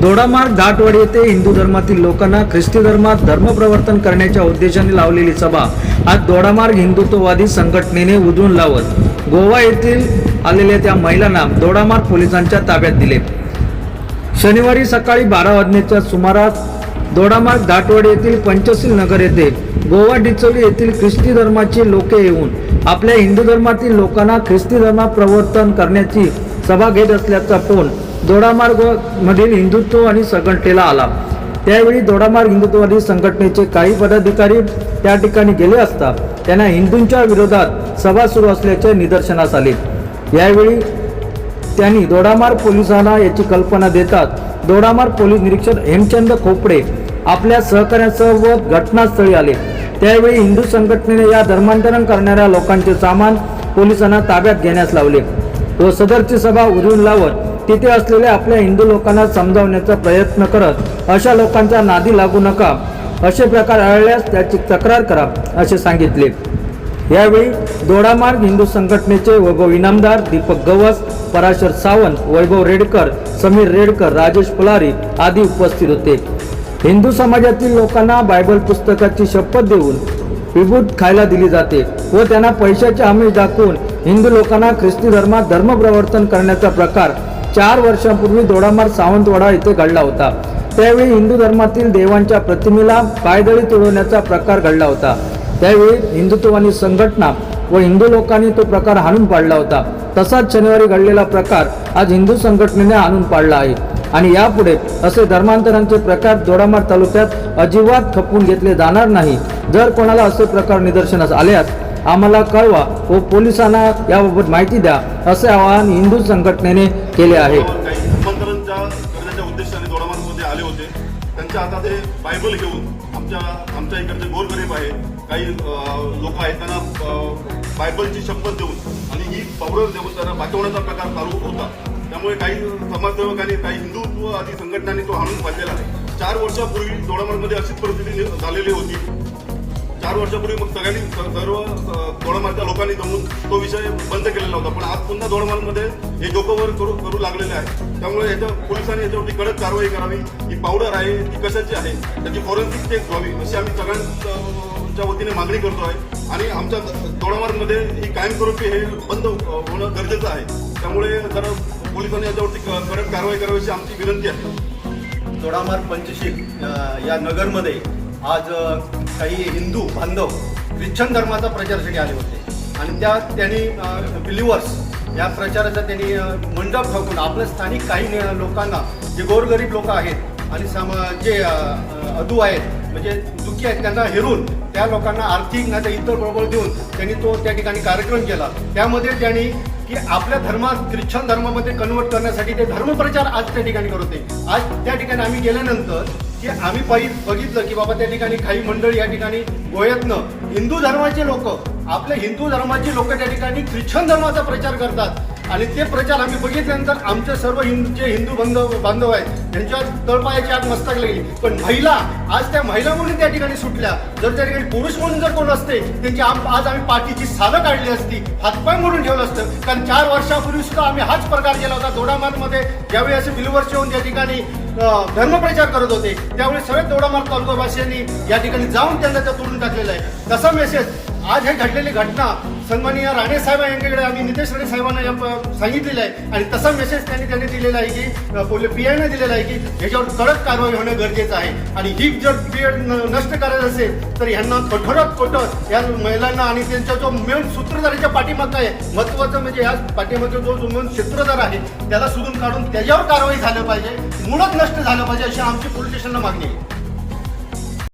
दोडामार्ग दाटवाडी येथे हिंदू धर्मातील लोकांना ख्रिस्ती धर्मात धर्मप्रवर्तन करण्याच्या उद्देशाने लावलेली सभा. आज दोडामार्ग हिंदुत्ववादी संघटनेने उधळून लावत. गोवा येथील आलेल्या त्या महिलांना दोडामार्ग पोलिसांच्या ताब्यात दिले. शनिवारी सकाळी बारा वाजण्याच्या सुमारास दोडामार्ग दाटवाडी येथील पंचशील नगर येथे गोवा डिचोली येथील ख्रिस्ती धर्माची लोके येऊन आपल्या हिंदू धर्मातील लोकांना ख्रिस्ती धर्मात प्रवर्तन करण्याची सभा घेत असल्याचा फोन दोडामार्ग मधील हिंदुत्व आणि संघटनेला आला त्यावेळी दोडामार्ग हिंदुत्ववादी संघटनेचे काही पदाधिकारी त्या ठिकाणी गेले असता त्यांना हिंदूंच्या विरोधात सभा सुरू असल्याचे निदर्शनास आले. यावेळी त्यांनी दोडामार्ग पोलिसांना याची कल्पना देतात दोडामार्ग पोलीस निरीक्षक हेमचंद खोपडे आपल्या सहकाऱ्यांसह घटनास्थळी आले. त्यावेळी हिंदू संघटनेने या धर्मांतरण करणाऱ्या लोकांचे सामान पोलिसांना ताब्यात घेण्यास लावले व सदरची सभा उधळून लावत तिथे असलेल्या आपल्या हिंदू लोकांना समजावण्याचा प्रयत्न करत अशा लोकांच्या नादी लागू नका. असे प्रकार आढळल्यास त्याची तक्रार करा असे सांगितले. यावेळी दोडामार्ग हिंदू संघटनेचे वैभव इनामदार दीपक गवस पराशर सावंत वैभव रेडकर समीर रेडकर राजेश फुलारी आदी उपस्थित होते. हिंदू समाजातील लोकांना बायबल पुस्तकाची शपथ देऊन विभूत खायला दिली जाते व त्यांना पैशाचे आमिष दाखवून हिंदू लोकांना ख्रिस्ती धर्मात धर्मप्रवर्तन करण्याचा प्रकार चार वर्षांपूर्वी दोडामार सावंतवाडा येथे घडला होता. त्यावेळी हिंदू धर्मातील देवांच्या प्रतिमेला पायदळी तुडवण्याचा प्रकार घडला होता. त्यावेळी हिंदुत्ववादी संघटना व हिंदू लोकांनी तो प्रकार हाणून पाडला होता. तसाच शनिवारी घडलेला प्रकार आज हिंदू संघटनेने हाणून पाडला आहे. आणि यापुढे असे धर्मांतरांचे प्रकार दोडामार तालुक्यात अजिबात खपवून घेतले जाणार नाही. जर कोणाला असे प्रकार निदर्शनास आल्यास आम्हाला कळवा व पोलिसांना याबाबत माहिती द्या असे आवाहन हिंदू संघटनेने केले आहे. काही धर्मांतरणच्या करण्याच्या उद्देशाने दोडामार्गमध्ये आले होते. त्यांच्या हातात ते बायबल घेऊन आमच्या आमच्या इकडचे गोरगरीब आहे. काही लोक आहेत त्यांना अं, बायबलची शपथ देऊन आणि ही पावडर देऊन त्यांना वाचवण्याचा प्रकार चालू होता. त्यामुळे काही समाजसेवकांनी काही हिंदुत्ववादी संघटनांनी तो हाणून पाडलेला आहे. चार वर्षापूर्वी दोडामार्गमध्ये अशीच परिस्थिती झालेली होती. चार वर्षापूर्वी मग सगळ्यांनी सर्व अ, लोकांनी जमून तो विषय बंद केलेला होता. पण आज पुन्हा दोडामार्गमध्ये हे डोकंवर करू करू लागलेले आहे त्यामुळे याच्या पोलिसांनी याच्यावरती कडक कारवाई करावी. ही पावडर आहे ती कशाची आहे त्याची फॉरेन्सिक टेस्ट व्हावी अशी आम्ही सगळ्यांच्या वतीने मागणी करतो आहे. आणि आमच्या दोडामार्गमध्ये ही कायमस्वरूपी हे बंद होणं गरजेचं आहे. त्यामुळे जरा पोलिसांनी याच्यावरती क- कडक कारवाई करावी अशी आमची विनंती आहे. दोडामार पंचशील या नगरमध्ये आज काही हिंदू बांधव ख्रिश्चन धर्माचा प्रचारासाठी आले होते. आणि त्या त्यांनी बिलिव्हर्स या प्रचाराचा त्यांनी मंडप ठोकून आपल्या स्थानिक काही ने- लोकांना जे गोरगरीब लोक आहेत आणि सम जे अधू आहेत म्हणजे दुःखी आहेत त्यांना हेरून त्या लोकांना आर्थिक नाही तर इतर प्रबळ देऊन त्यांनी तो त्या ठिकाणी कार्यक्रम केला. त्यामध्ये त्यांनी की आपल्या धर्मात ख्रिश्चन धर्मामध्ये कन्वर्ट करण्यासाठी ते धर्मप्रचार आज त्या ठिकाणी करत होते. आज त्या ठिकाणी आम्ही गेल्यानंतर की आम्ही पायी बघितलं की बाबा त्या ठिकाणी काही मंडळी या ठिकाणी गोव्यातनं हिंदू धर्माचे लोक आपल्या हिंदू धर्माची लोक त्या ठिकाणी ख्रिश्चन धर्माचा प्रचार करतात. आणि ते प्रचार आम्ही बघितल्यानंतर आमचे सर्व हिंदू जे हिंदू बांधव बांधव आहेत त्यांच्या तळपायाची आग मस्तक लागली. पण महिला आज त्या महिला म्हणून त्या ठिकाणी सुटल्या. जर त्या ठिकाणी पुरुष म्हणून जर कोण असते त्यांची आम- आज आम्ही पाठीची साधं काढली असती हातपाय म्हणून ठेवलं असतं. कारण चार वर्षापूर्वी सुद्धा आम्ही हाच प्रकार केला होता. दोडामार्गमध्ये ज्यावेळी असे बिलवर्ष येऊन त्या ठिकाणी धर्मप्रचार करत होते त्यावेळी सगळे दोडामार्ग तालुकावासियांनी या ठिकाणी जाऊन त्यांना त्या तोडून टाकलेलं आहे. तसा मेसेज आज हे घडलेली घटना सन्माननीय राणे साहेब यांच्याकडे. आम्ही नितेश राणे साहेबांना या सांगितलेलं आहे. आणि तसा मेसेज त्यांनी त्यांनी दिलेला आहे की पोले पी आयने दिलेला आहे की ह्याच्यावर कडक कारवाई होणं गरजेचं आहे. आणि ही जर पीएड नष्ट करायचं असेल तर यांना कठोरात कठोर या महिलांना आणि त्यांचा जो मेन सूत्रधाराच्या पाठीमागचा आहे महत्वाचं म्हणजे या पाठीमागचा जो जो मेन सूत्रधार आहे त्याला सुधून काढून त्याच्यावर कारवाई झालं पाहिजे. मुळच नष्ट झालं पाहिजे अशी आमची पोलीस स्टेशनला मागणी आहे.